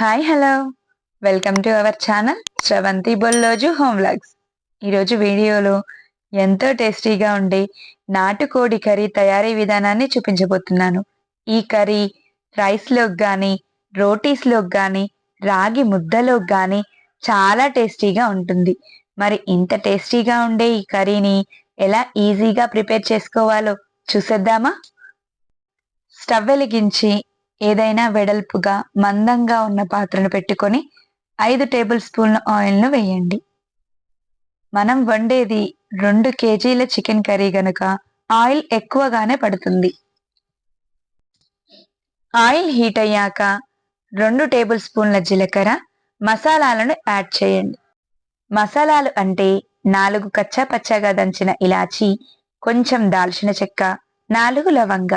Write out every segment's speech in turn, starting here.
Hi hello welcome to our channel Sravanthi Bolloju home vlogs ఈరోజు వీడియోలో ఎంతో టేస్టీగా ఉండే నాటుకోడి కర్రీ తయారీ విధానాన్ని చూపించబోతున్నాను. ఈ కర్రీ రైస్లోకి కానీ రోటీస్లోకి కానీ రాగి ముద్దలోకి కానీ చాలా టేస్టీగా ఉంటుంది. మరి ఇంత టేస్టీగా ఉండే ఈ కర్రీని ఎలా ఈజీగా ప్రిపేర్ చేసుకోవాలో చూసేద్దామా? స్టవ్ వెలిగించి ఏదైనా వెడల్పుగా మందంగా ఉన్న పాత్రను పెట్టుకొని ఐదు టేబుల్ స్పూన్ల ఆయిల్ను వేయండి. మనం వండేది రెండు కేజీల చికెన్ కర్రీ గనుక ఆయిల్ ఎక్కువగానే పడుతుంది. ఆయిల్ హీట్ అయ్యాక రెండు టేబుల్ స్పూన్ల జీలకర్ర మసాలాలను యాడ్ చేయండి. మసాలాలు అంటే నాలుగు కచ్చా పచ్చగా దంచిన ఇలాచి కొంచెం దాల్చిన చెక్క నాలుగు లవంగ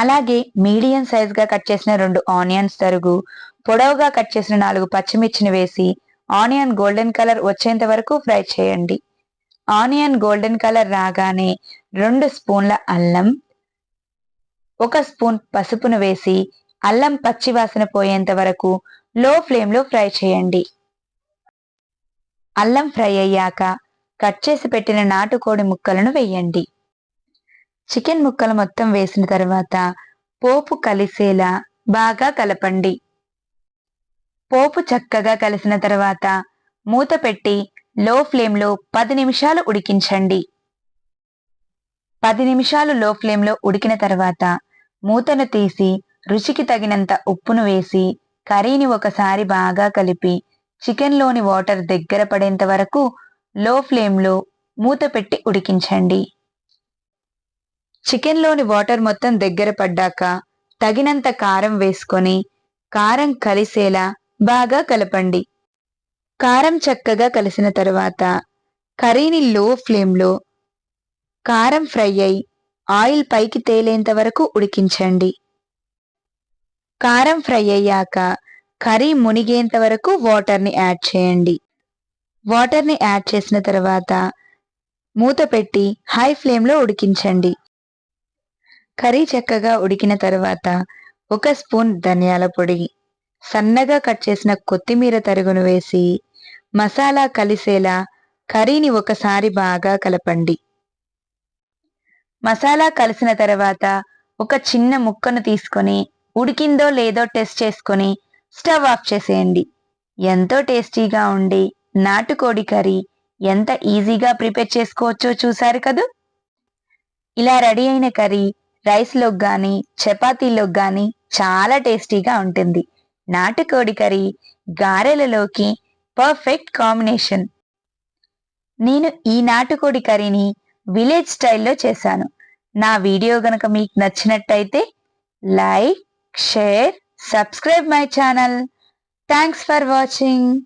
అలాగే మీడియం సైజ్గా కట్ చేసిన రెండు ఆనియన్స్ తరుగు పొడవుగా కట్ చేసిన నాలుగు పచ్చిమిర్చిని వేసి ఆనియన్ గోల్డెన్ కలర్ వచ్చేంత వరకు ఫ్రై చేయండి. ఆనియన్ గోల్డెన్ కలర్ రాగానే రెండు స్పూన్ల అల్లం ఒక స్పూన్ పసుపును వేసి అల్లం పచ్చి వాసన పోయేంత వరకు లో ఫ్లేమ్లో ఫ్రై చేయండి. అల్లం ఫ్రై అయ్యాక కట్ చేసి పెట్టిన నాటుకోడి ముక్కలను వేయండి. చికెన్ ముక్కలు మొత్తం వేసిన తర్వాత పోపు కలిసేలా బాగా కలపండి. పోపు చక్కగా కలిసిన తర్వాత మూత పెట్టి లో ఫ్లేమ్లో పది నిమిషాలు ఉడికించండి. పది నిమిషాలు లో ఫ్లేమ్లో ఉడికిన తర్వాత మూతను తీసి రుచికి తగినంత ఉప్పును వేసి కర్రీని ఒకసారి బాగా కలిపి చికెన్లోని వాటర్ దగ్గర పడేంత వరకు లో ఫ్లేమ్లో మూత పెట్టి ఉడికించండి. చికెన్లోని వాటర్ మొత్తం దగ్గర పడ్డాక తగినంత కారం వేసుకొని కారం కలిసేలా బాగా కలపండి. కారం చక్కగా కలిసిన తరువాత కర్రీని లో ఫ్లేమ్లో కారం ఫ్రై అయి ఆయిల్ పైకి తేలేంత వరకు ఉడికించండి. కారం ఫ్రై అయ్యాక కర్రీ మునిగేంత వరకు వాటర్ని యాడ్ చేయండి. వాటర్ని యాడ్ చేసిన తర్వాత మూత పెట్టి హై ఫ్లేమ్లో ఉడికించండి. కర్రీ చక్కగా ఉడికిన తర్వాత ఒక స్పూన్ ధనియాల పొడి సన్నగా కట్ చేసిన కొత్తిమీర తరుగును వేసి మసాలా కలిసేలా కర్రీని ఒకసారి బాగా కలపండి. మసాలా కలిసిన తర్వాత ఒక చిన్న ముక్కను తీసుకొని ఉడికిందో లేదో టెస్ట్ చేసుకొని స్టవ్ ఆఫ్ చేసేయండి. ఎంతో టేస్టీగా ఉండి నాటుకోడి కర్రీ ఎంత ఈజీగా ప్రిపేర్ చేసుకోవచ్చో చూసారు కదూ? ఇలా రెడీ అయిన కర్రీ రైస్లోకి కానీ చపాతీలోకి కానీ చాలా టేస్టీగా ఉంటుంది. నాటుకోడి కర్రీ గారెలలోకి పర్ఫెక్ట్ కాంబినేషన్. నేను ఈ నాటుకోడి కర్రీని విలేజ్ స్టైల్లో చేశాను. నా వీడియో గనక మీకు నచ్చినట్టయితే like share subscribe my channel. Thanks for watching.